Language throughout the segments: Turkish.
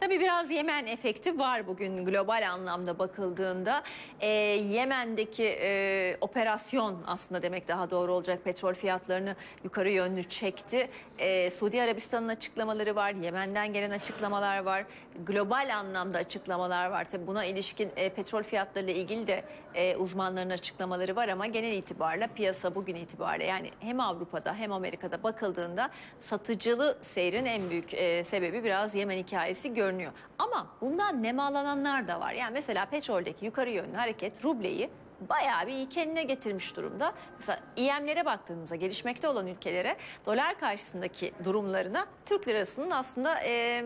Tabii biraz Yemen efekti var bugün global anlamda bakıldığında. Ee, Yemen'deki e, operasyon aslında demek daha doğru olacak petrol fiyatlarını yukarı yönlü çekti. Ee, Suudi Arabistan'ın açıklamaları var, Yemen'den gelen açıklamalar var, global anlamda açıklamalar var. Tabii buna ilişkin e, petrol fiyatlarıyla ilgili de e, uzmanların açıklamaları var ama genel itibarla piyasa bugün itibariyle yani hem Avrupa'da hem Amerika'da bakıldığında satıcılı seyrin en büyük e, sebebi biraz Yemen hikayesi görünüyor. Ama bundan nemalananlar da var. Yani mesela petroldeki yukarı yönlü hareket rubleyi bayağı bir iyi kendine getirmiş durumda. Mesela IM'lere baktığınızda gelişmekte olan ülkelere dolar karşısındaki durumlarına Türk lirasının aslında e,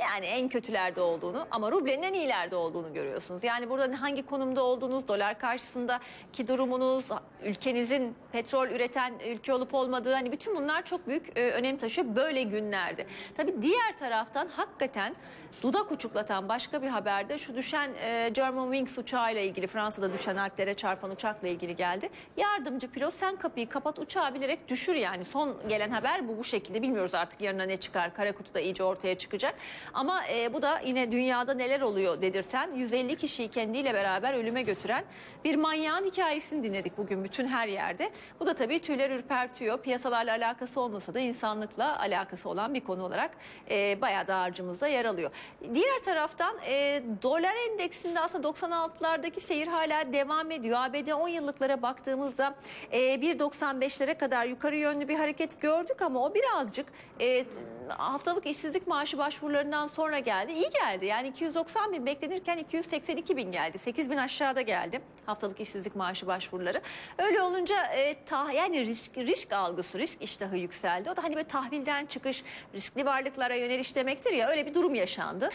yani en kötülerde olduğunu ama rublenin en iyilerde olduğunu görüyorsunuz. Yani burada hangi konumda olduğunuz, dolar karşısındaki durumunuz, ülkenizin petrol üreten ülke olup olmadığı hani bütün bunlar çok büyük e, önem taşıyor böyle günlerde. Tabii diğer taraftan hakikaten dudak uçuklatan başka bir haberde şu düşen e, German Wings uçağıyla ilgili Fransa'da düşen Alplere çarpan uçakla ilgili geldi. Yardımcı pilot sen kapıyı kapat uçağı bilerek düşür yani. Son gelen haber bu bu şekilde bilmiyoruz artık yarına ne çıkar. Kara kutuda iyice ortaya çıkacak. Ama e, bu da yine dünyada neler oluyor dedirten 150 kişiyi kendiyle beraber ölüme götüren bir manyağın hikayesini dinledik bugün bütün her yerde. Bu da tabii tüyler ürpertiyor. Piyasalarla alakası olmasa da insanlıkla alakası olan bir konu olarak e, bayağı da harcımızda yer alıyor. Diğer taraftan e, dolar endeksinde aslında 96'lardaki seyir hala devam ediyor. ABD 10 yıllıklara baktığımızda e, 1.95'lere kadar yukarı yönlü bir hareket gördük ama o birazcık e, haftalık işsizlik maaşı başvurularından sonra geldi. İyi geldi. Yani 290 bin beklenirken 282 bin geldi. 8 bin aşağıda geldi haftalık işsizlik maaşı başvuruları. Öyle olunca e, ta, yani risk risk algısı, risk iştahı yükseldi. O da hani böyle tahvilden çıkış, riskli varlıklara yöneliş demektir ya öyle bir durum yaşandı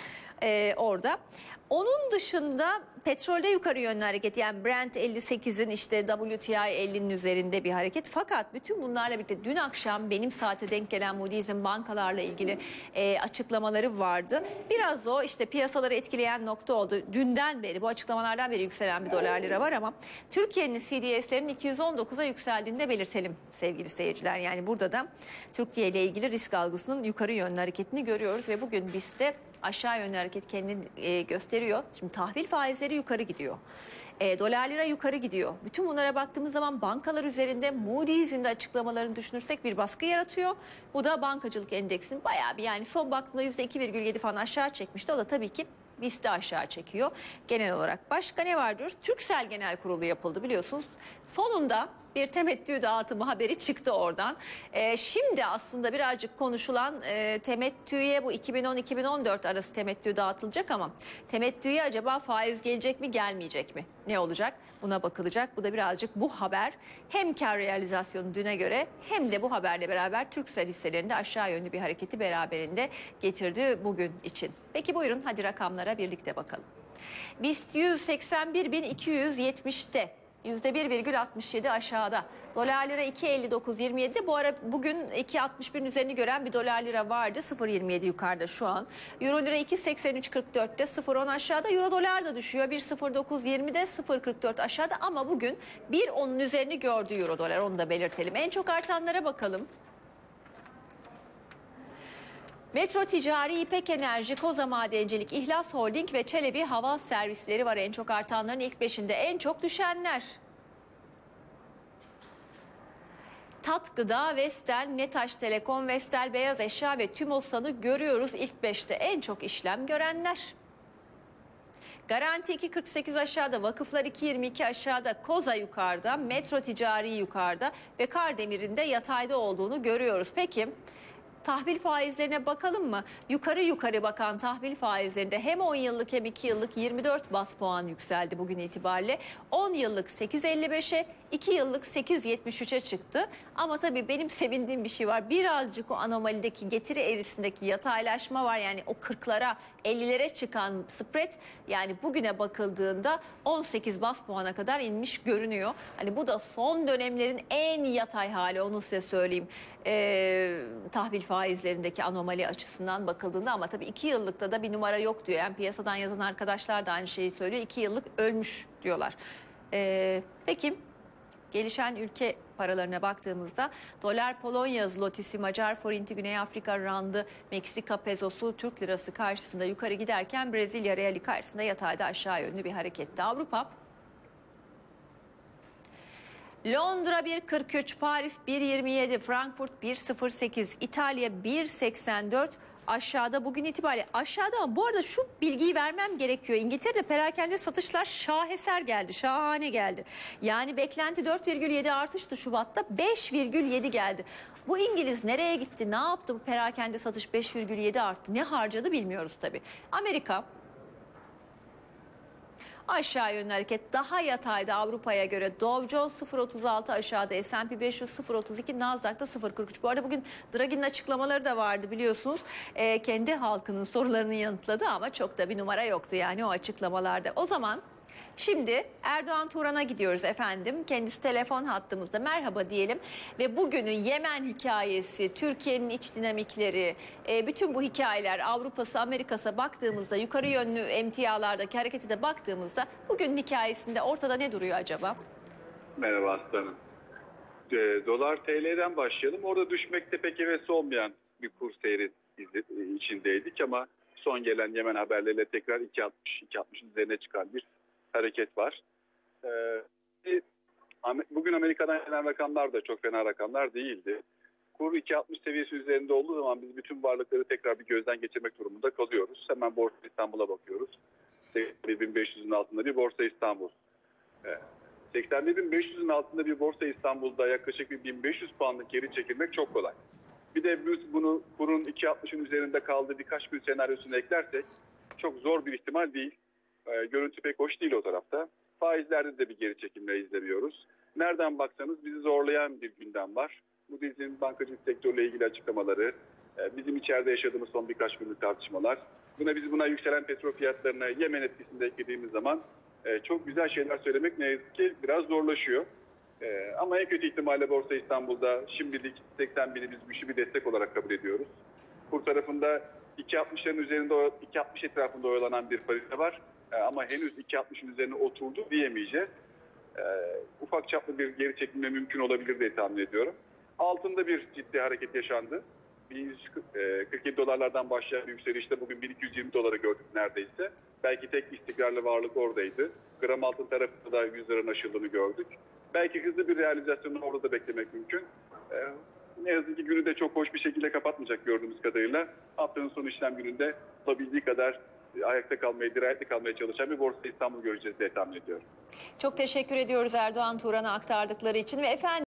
e, orada. Onun dışında petrolde yukarı yönlü hareket yani Brent 58'in işte WTI 50'nin üzerinde bir hareket. Fakat bütün bunlarla birlikte dün akşam benim saate denk gelen Moody's'in bankalarla ilgili e, açıklamaları vardı. Biraz o işte piyasaları etkileyen nokta oldu. Dünden beri bu açıklamalardan beri yükselen bir dolar lira ama Türkiye'nin CDS'lerinin 219'a yükseldiğini de belirtelim sevgili seyirciler. Yani burada da Türkiye ile ilgili risk algısının yukarı yönlü hareketini görüyoruz ve bugün BIST'te aşağı yönlü hareket kendini e, gösteriyor. Şimdi tahvil faizleri yukarı gidiyor. E, dolar lira yukarı gidiyor. Bütün bunlara baktığımız zaman bankalar üzerinde Moody's'in de açıklamalarını düşünürsek bir baskı yaratıyor. Bu da bankacılık endeksinin bayağı bir yani son baktığımda %2,7 falan aşağı çekmişti. O da tabii ki BIST'i aşağı çekiyor genel olarak. Başka ne var diyoruz? Türksel Genel Kurulu yapıldı biliyorsunuz. Sonunda bir temettü dağıtımı haberi çıktı oradan. Ee, şimdi aslında birazcık konuşulan e, temettüye bu 2010-2014 arası temettü dağıtılacak ama temettüye acaba faiz gelecek mi gelmeyecek mi? Ne olacak? Buna bakılacak. Bu da birazcık bu haber hem kar realizasyonu düne göre hem de bu haberle beraber Türksel hisselerinde aşağı yönlü bir hareketi beraberinde getirdi bugün için. Peki buyurun hadi rakamlara birlikte bakalım. BIST 181.270'te %1,67 aşağıda. Dolar lira 2.59.27'de bu ara bugün 2.61'in üzerini gören bir dolar lira vardı. 0.27 yukarıda şu an. Euro lira 2.83.44'te 0.10 aşağıda. Euro dolar da düşüyor. 1.09.20'de 0.44 aşağıda ama bugün 1.10'un üzerini gördü euro dolar onu da belirtelim. En çok artanlara bakalım. Metro Ticari, İpek Enerji, Koza Madencilik, İhlas Holding ve Çelebi Hava Servisleri var en çok artanların ilk beşinde. En çok düşenler. Tat Gıda, Vestel, Netaş Telekom, Vestel Beyaz Eşya ve Tümosan'ı görüyoruz ilk beşte. En çok işlem görenler. Garanti 2.48 aşağıda, Vakıflar 2.22 aşağıda, Koza yukarıda, Metro Ticari yukarıda ve Kardemir'in de yatayda olduğunu görüyoruz. Peki tahvil faizlerine bakalım mı? Yukarı yukarı bakan tahvil faizlerinde hem 10 yıllık hem 2 yıllık 24 bas puan yükseldi bugün itibariyle. 10 yıllık 8.55'e 2 yıllık 8.73'e çıktı. Ama tabii benim sevindiğim bir şey var. Birazcık o anomalideki getiri eğrisindeki yataylaşma var. Yani o 40'lara 50'lere çıkan spread yani bugüne bakıldığında 18 bas puana kadar inmiş görünüyor. Hani bu da son dönemlerin en yatay hali onu size söyleyeyim. Ee, tahvil faizlerindeki anomali açısından bakıldığında ama tabii 2 yıllıkta da bir numara yok diyor. Yani piyasadan yazan arkadaşlar da aynı şeyi söylüyor. 2 yıllık ölmüş diyorlar. Ee, peki gelişen ülke paralarına baktığımızda dolar Polonya zlotisi, Macar forinti, Güney Afrika randı, Meksika pezosu, Türk lirası karşısında yukarı giderken Brezilya reali karşısında yatayda aşağı yönlü bir harekette. Avrupa Londra 1.43, Paris 1.27, Frankfurt 1.08, İtalya 1.84 aşağıda bugün itibariyle aşağıda ama bu arada şu bilgiyi vermem gerekiyor. İngiltere'de perakende satışlar şaheser geldi, şahane geldi. Yani beklenti 4,7 artıştı Şubat'ta 5,7 geldi. Bu İngiliz nereye gitti, ne yaptı bu perakende satış 5,7 arttı, ne harcadı bilmiyoruz tabii. Amerika Aşağı yönlü hareket daha yatayda Avrupa'ya göre Dow Jones 0.36 aşağıda S&P 500 0.32 Nasdaq'ta 0.43. Bu arada bugün Draghi'nin açıklamaları da vardı biliyorsunuz. Ee, kendi halkının sorularını yanıtladı ama çok da bir numara yoktu yani o açıklamalarda. O zaman Şimdi Erdoğan Turan'a gidiyoruz efendim. Kendisi telefon hattımızda. Merhaba diyelim. Ve bugünün Yemen hikayesi, Türkiye'nin iç dinamikleri, e, bütün bu hikayeler Avrupa'sı, Amerika'sa baktığımızda, yukarı yönlü emtialardaki harekete de baktığımızda bugünün hikayesinde ortada ne duruyor acaba? Merhaba aslanım. E, dolar TL'den başlayalım. Orada düşmekte pek hevesi olmayan bir kur seyri izle- içindeydik ama son gelen Yemen haberleriyle tekrar 2.60 2.60'ın üzerine çıkan bir hareket var. E, Am- bugün Amerika'dan gelen rakamlar da çok fena rakamlar değildi. Kur 2.60 seviyesi üzerinde olduğu zaman biz bütün varlıkları tekrar bir gözden geçirmek durumunda kalıyoruz. Hemen Borsa İstanbul'a bakıyoruz. 81.500'ün altında bir Borsa İstanbul. E, 81.500'ün altında bir borsa İstanbul'da yaklaşık bir 1500 puanlık geri çekilmek çok kolay. Bir de biz bunu kurun 2.60'ın üzerinde kaldığı birkaç gün senaryosunu eklersek çok zor bir ihtimal değil. Ee, görüntü pek hoş değil o tarafta. Faizlerde de bir geri çekilme izlemiyoruz. Nereden baksanız bizi zorlayan bir gündem var. Bu dizinin bankacılık sektörüyle ilgili açıklamaları, e, bizim içeride yaşadığımız son birkaç günlük tartışmalar. Buna biz buna yükselen petrol fiyatlarına Yemen etkisinde eklediğimiz zaman e, çok güzel şeyler söylemek ne yazık ki biraz zorlaşıyor. E, ama en kötü ihtimalle Borsa İstanbul'da şimdilik 80 bini biz güçlü bir destek olarak kabul ediyoruz. Kur tarafında 2.60'ların üzerinde, 2.60 etrafında oyalanan bir parite var. E, ama henüz 2.60'ın üzerine oturdu diyemeyeceğiz. E, ufak çaplı bir geri çekilme mümkün olabilir diye tahmin ediyorum. Altında bir ciddi hareket yaşandı. 1147 dolarlardan başlayan bir yükselişte bugün 1220 dolara gördük neredeyse. Belki tek istikrarlı varlık oradaydı. Gram altın tarafında da 100 liranın aşıldığını gördük. Belki hızlı bir realizasyonu orada da beklemek mümkün. Ne yazık ki günü de çok hoş bir şekilde kapatmayacak gördüğümüz kadarıyla. Haftanın son işlem gününde olabildiği kadar ayakta kalmaya, dirayetli kalmaya çalışan bir Borsa İstanbul göreceğiz diye tahmin ediyorum. Çok teşekkür ediyoruz Erdoğan Turan'a aktardıkları için ve efendim